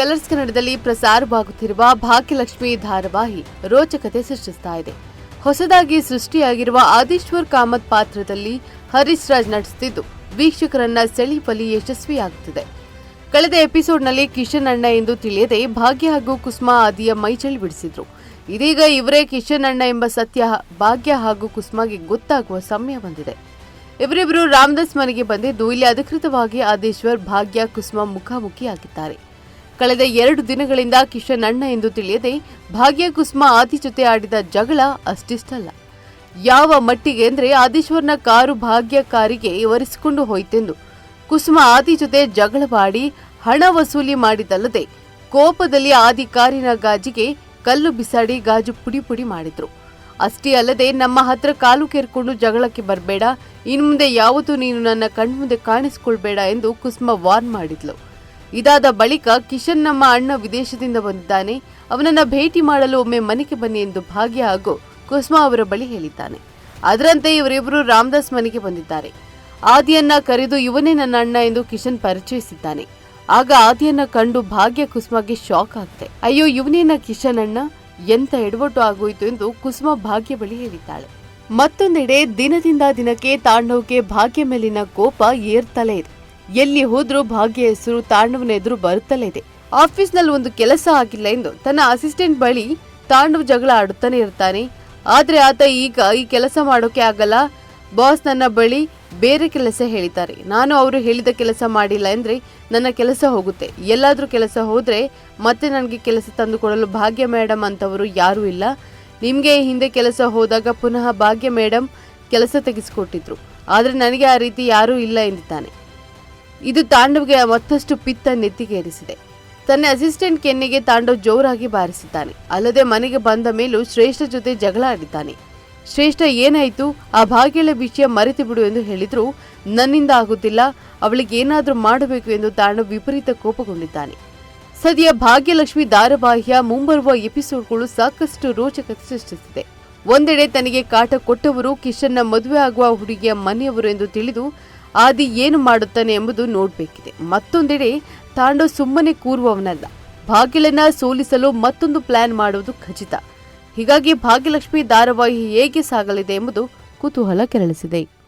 Colours ಕನ್ನಡದಲ್ಲಿ ಪ್ರಸಾರವಾಗುತ್ತಿರುವ ಭಾಗ್ಯಲಕ್ಷ್ಮಿ ಧಾರಾವಾಹಿ ರೋಚಕತೆ ಸೃಷ್ಟಿಸ್ತಾ ಇದೆ. ಹೊಸದಾಗಿ ಸೃಷ್ಟಿಯಾಗಿರುವ ಆದೇಶ್ವರ್ ಕಾಮತ್ ಪಾತ್ರದಲ್ಲಿ ಹರೀಶ್ ರಾಜ್ ನಟಿಸುತ್ತಿದ್ದು ವೀಕ್ಷಕರನ್ನ ಸೆಳೆಯುವಲ್ಲಿ ಯಶಸ್ವಿಯಾಗುತ್ತಿದೆ. ಕಳೆದ ಎಪಿಸೋಡ್ನಲ್ಲಿ ಕಿಶನ್ ಅಣ್ಣ ಎಂದು ತಿಳಿಯದೆ ಭಾಗ್ಯ ಹಾಗೂ ಕುಸ್ಮಾ ಆದಿಯ ಮೈಚಳಿ ಬಿಡಿಸಿದ್ರು. ಇದೀಗ ಇವರೇ ಕಿಶನ್ ಅಣ್ಣ ಎಂಬ ಸತ್ಯ ಭಾಗ್ಯ ಹಾಗೂ ಕುಸ್ಮಾಗೆ ಗೊತ್ತಾಗುವ ಸಮಯ ಬಂದಿದೆ. ಇವರಿಬ್ಬರು ರಾಮದಾಸ್ ಮನೆಗೆ ಬಂದಿದ್ದು, ಇಲ್ಲಿ ಅಧಿಕೃತವಾಗಿ ಆದೇಶ್ವರ್, ಭಾಗ್ಯ, ಕುಸ್ಮಾ ಮುಖಾಮುಖಿಯಾಗಿದ್ದಾರೆ. ಕಳೆದ ಎರಡು ದಿನಗಳಿಂದ ಕಿಶನ್ ಅಣ್ಣ ಎಂದು ತಿಳಿಯದೆ ಭಾಗ್ಯ ಕುಸ್ಮ ಆದಿ ಜೊತೆ ಆಡಿದ ಜಗಳ ಅಷ್ಟಿಷ್ಟಲ್ಲ. ಯಾವ ಮಟ್ಟಿಗೆ ಅಂದ್ರೆ ಆದೀಶ್ವರ್ನ ಕಾರು ಭಾಗ್ಯ ಕಾರಿಗೆ ಒರೆಸಿಕೊಂಡು ಹೋಯ್ತೆಂದು. ಕುಸುಮ ಆದಿ ಜೊತೆ ಜಗಳವಾಡಿ ಹಣ ವಸೂಲಿ ಮಾಡಿದಲ್ಲದೆ ಕೋಪದಲ್ಲಿ ಆದಿ ಕಾರಿನ ಗಾಜಿಗೆ ಕಲ್ಲು ಬಿಸಾಡಿ ಗಾಜು ಪುಡಿ ಪುಡಿ ಮಾಡಿದ್ರು. ಅಷ್ಟೇ ಅಲ್ಲದೆ ನಮ್ಮ ಹತ್ರ ಕಾಲು ಕೇರ್ಕೊಂಡು ಜಗಳಕ್ಕೆ ಬರಬೇಡ, ಇನ್ಮುಂದೆ ಯಾವತ್ತೂ ನೀನು ನನ್ನ ಕಣ್ಮುಂದೆ ಕಾಣಿಸ್ಕೊಳ್ಬೇಡ ಎಂದು ಕುಸುಮ ವಾರ್ನ್ ಮಾಡಿದ್ಲು. ಇದಾದ ಬಳಿಕ ಕಿಶನ್ ನಮ್ಮ ಅಣ್ಣ ವಿದೇಶದಿಂದ ಬಂದಿದ್ದಾನೆ. ಅವನನ್ನ ಭೇಟಿ ಮಾಡಲು ಒಮ್ಮೆ ಮನೆಗೆ ಬನ್ನಿ ಎಂದು ಭಾಗ್ಯ ಹಾಗೂ ಕುಸ್ಮಾ ಅವರ ಬಳಿ ಹೇಳಿದ್ದಾನೆ. ಅದರಂತೆ ಇವರಿಬ್ಬರು ರಾಮದಾಸ್ ಮನೆಗೆ ಬಂದಿದ್ದಾರೆ. ಆದಿಯನ್ನ ಕರೆದು ಇವನೇ ನನ್ನ ಅಣ್ಣ ಎಂದು ಕಿಶನ್ ಪರಿಚಯಿಸಿದ್ದಾನೆ. ಆಗ ಆದಿಯನ್ನ ಕಂಡು ಭಾಗ್ಯ ಕುಸುಮಾಗೆ ಶಾಕ್ ಆಗ್ತೆ. ಅಯ್ಯೋ, ಇವನೇನ ಕಿಶನ್ ಅಣ್ಣ? ಎಂತ ಎಡವಟ್ಟು ಆಗೋಯ್ತು ಎಂದು ಕುಸುಮ ಭಾಗ್ಯ ಬಳಿ ಹೇಳಿದ್ದಾಳೆ. ಮತ್ತೊಂದೆಡೆ ದಿನದಿಂದ ದಿನಕ್ಕೆ ತಾಂಡವಕ್ಕೆ ಭಾಗ್ಯ ಮೇಲಿನ ಕೋಪ ಏರ್ತಲೇ ಇದೆ. ಎಲ್ಲಿ ಹೋದ್ರೂ ಭಾಗ್ಯ ಹೆಸರು ತಾಂಡವನ ಎದುರು ಬರುತ್ತಲೇ ಇದೆ. ಆಫೀಸ್ನಲ್ಲಿ ಒಂದು ಕೆಲಸ ಆಗಿಲ್ಲ ಎಂದು ತನ್ನ ಅಸಿಸ್ಟೆಂಟ್ ಬಳಿ ತಾಂಡವ್ ಜಗಳ ಆಡುತ್ತಾನೆ ಇರ್ತಾನೆ. ಆದ್ರೆ ಆತ ಈಗ ಈ ಕೆಲಸ ಮಾಡೋಕೆ ಆಗಲ್ಲ. ಬಾಸ್ ನನ್ನ ಬಳಿ ಬೇರೆ ಕೆಲಸ ಹೇಳಿದ್ದಾರೆ. ನಾನು ಅವರು ಹೇಳಿದ ಕೆಲಸ ಮಾಡಿಲ್ಲ ಅಂದ್ರೆ ನನ್ನ ಕೆಲಸ ಹೋಗುತ್ತೆ. ಎಲ್ಲಾದ್ರೂ ಕೆಲಸ ಹೋದ್ರೆ ಮತ್ತೆ ನನಗೆ ಕೆಲಸ ತಂದುಕೊಡಲು ಭಾಗ್ಯ ಮೇಡಮ್ ಅಂತವರು ಯಾರೂ ಇಲ್ಲ. ನಿಮಗೆ ಹಿಂದೆ ಕೆಲಸ ಹೋದಾಗ ಪುನಃ ಭಾಗ್ಯ ಮೇಡಮ್ ಕೆಲಸ ತೆಗೆಸಿಕೊಟ್ಟಿದ್ರು. ಆದರೆ ನನಗೆ ಆ ರೀತಿ ಯಾರೂ ಇಲ್ಲ ಎಂದಿದ್ದಾನೆ. ಇದು ತಾಂಡವ್ಗೆ ಮತ್ತಷ್ಟು ಪಿತ್ತ ನೆತ್ತಿಗೇರಿಸಿದೆ. ತನ್ನ ಅಸಿಸ್ಟೆಂಟ್ ಕೆನ್ನೆಗೆ ತಾಂಡವ್ ಜೋರಾಗಿ ಬಾರಿಸಿದ್ದಾನೆ. ಅಲ್ಲದೆ ಮನೆಗೆ ಬಂದ ಮೇಲೂ ಶ್ರೇಷ್ಠ ಜೊತೆ ಜಗಳ ಆಡಿದ್ದಾನೆ. ಶ್ರೇಷ್ಠ ಏನಾಯಿತು? ಆ ಭಾಗ್ಯಳ ವಿಷಯ ಮರೆತು ಬಿಡು ಎಂದು ಹೇಳಿದ್ರು ನನ್ನಿಂದ ಆಗುತ್ತಿಲ್ಲ. ಅವಳಿಗೆ ಏನಾದರೂ ಮಾಡಬೇಕು ಎಂದು ತಾಂಡವ್ ವಿಪರೀತ ಕೋಪಗೊಂಡಿದ್ದಾನೆ. ಸದ್ಯ ಭಾಗ್ಯಲಕ್ಷ್ಮಿ ಧಾರಾವಾಹಿಯ ಮುಂಬರುವ ಎಪಿಸೋಡ್ಗಳು ಸಾಕಷ್ಟು ರೋಚಕತೆ ಸೃಷ್ಟಿಸಿದೆ. ಒಂದೆಡೆ ತನಗೆ ಕಾಟ ಕೊಟ್ಟವರು ಕಿಶನ್ನ ಮದುವೆ ಆಗುವ ಹುಡುಗಿಯ ಮನೆಯವರು ಎಂದು ತಿಳಿದು ಆದಿ ಏನು ಮಾಡುತ್ತಾನೆ ಎಂಬುದು ನೋಡ್ಬೇಕಿದೆ. ಮತ್ತೊಂದೆಡೆ ತಾಂಡವ್ ಸುಮ್ಮನೆ ಕೂರುವವನಲ್ಲ. ಭಾಗ್ಯಲನ್ನ ಸೋಲಿಸಲು ಮತ್ತೊಂದು ಪ್ಲಾನ್ ಮಾಡುವುದು ಖಚಿತ. ಹೀಗಾಗಿ ಭಾಗ್ಯಲಕ್ಷ್ಮಿ ಧಾರಾವಾಹಿ ಹೇಗೆ ಸಾಗಲಿದೆ ಎಂಬುದು ಕುತೂಹಲ ಕೆರಳಿಸಿದೆ.